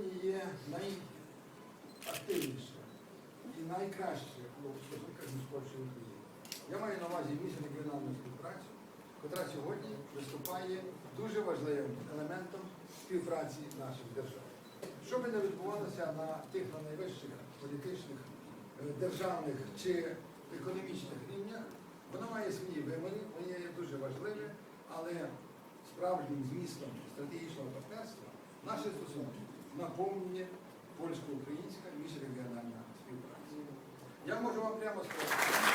сьогодні є найактивніше і найкраще у стосунках. Я маю на увазі місію регіональну співпрацю, яка сьогодні виступає дуже важливим елементом співпраці наших держав. Що би не відбувалося на тих на найвищих політичних, е, державних чи економічних рівнях, воно має свої вимоги, воно є дуже важливе, але справжнім змістом стратегічного партнерства наші стосунки наповнює польсько-українська міжрегіональна співпраця. Я можу вам прямо сказати.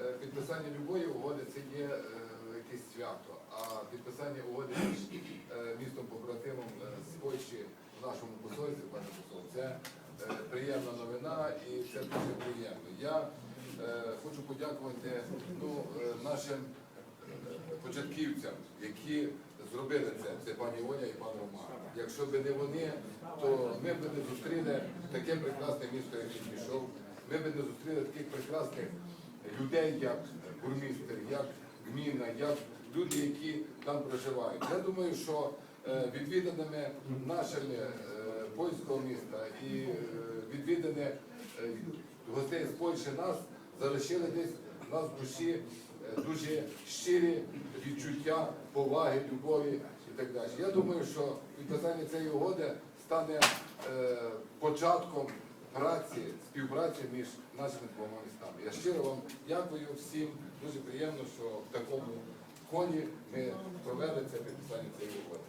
Е, підписання любої угоди це є е, якесь свято, підписання угоди між е, містом побратимом е, з Польщі в нашому посольстві, пане посол, це е, приємна новина і це дуже приємно. Я хочу подякувати ну, нашим початківцям, які зробили це. Це пані Оля і пан Роман. Якщо б не вони, то ми б не зустріли таке прекрасне місто, як пішов. Ми б не зустріли таких прекрасних людей, як бурмістр, як гміна, як люди, які там проживають. Я думаю, що е, відвіданими нашими е, польського міста і е, відвідані е, гостей з Польщі нас залишили десь в нас в душі дуже щирі відчуття поваги, любові і так далі. Я думаю, що підписання цієї угоди стане початком праці, співпраці між нашими двома містами. Я щиро вам дякую всім. Дуже приємно, що в такому колі ми провели це підписання цієї угоди.